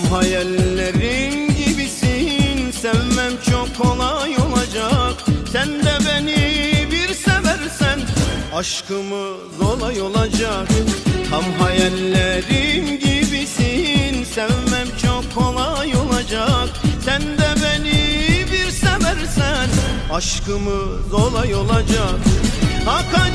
Tam hayallerin gibisin. Sevmem çok kolay olacak. Sen de beni bir seversen Aşkımız olay olacak. Tam hayallerim gibisin. Sevmem çok kolay olacak. Sen de beni bir seversen Aşkımız olay olacak. Hakan